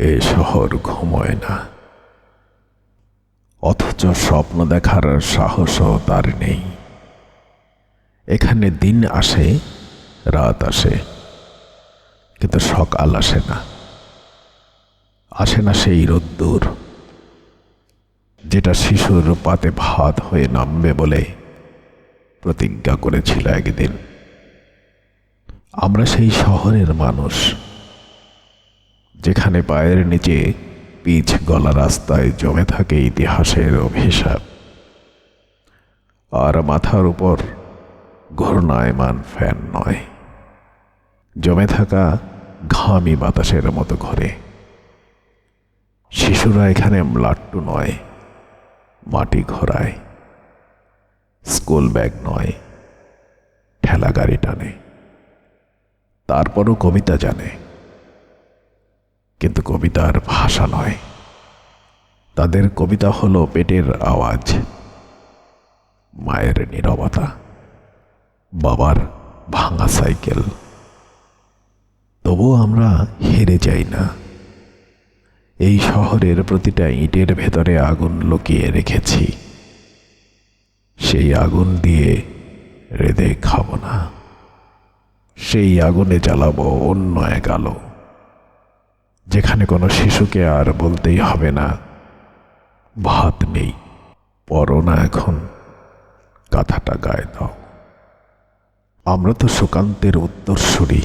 এ শহর ঘুমোয় না। অথচ স্বপ্ন দেখার সাহসও তার নেই। এখানে দিন আসে, রাত আসে, কিন্তু সকাল আসে না। আসে না সেই রোদ্দুর, যেটা শিশুর পাতে ভাত হয়ে নামবে বলে প্রতিজ্ঞা করেছিল একদিন। আমরা সেই শহরের মানুষ। যেখানে পায়ের নিচে পিচ গলা রাস্তায় জমে থাকে ইতিহাসের অভিশাপ। আর মাথার উপর ঘূর্ণায়মান ফ্যান নয়। জমে থাকা ঘামি বাতাসের মতো ঘরে। শিশুরা এখানে লাট্টু নয়, মাটি ঘোরায়। স্কুল ব্যাগ নয় ঠেলা গাড়ি টানে। তারপরও কবিতা জানে। কিন্তু কবিতার ভাষা নয়। তাদের কবিতা হলো পেটের আওয়াজ, মায়ের নীরবতা, বাবার ভাঙা সাইকেল। তবুও আমরা হেরে যাই না। এই শহরের প্রতিটা ইটের ভেতরে আগুন লুকিয়ে রেখেছি। সেই আগুন দিয়ে রেদে খাব না। সেই আগুনে জ্বালাবো অন্য এক আলো। যেখানে কোনো শিশুকে আর বলতেই হবে না, ভাত নেই পরো না এখন, কথাটা গায়ে দাও। আমরা তো সুকান্তের উত্তরসূরি,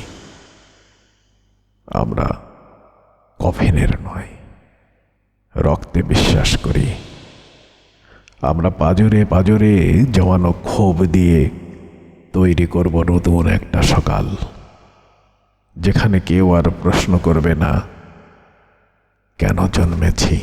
আমরা কফিনের নয় রক্তে বিশ্বাস করি। আমরা পাজরে পাজরে জমানো ক্ষোভ দিয়ে তৈরি করব নতুন একটা সকাল, যেখানে কেউ আর প্রশ্ন করবে না কেন জন্মেছি?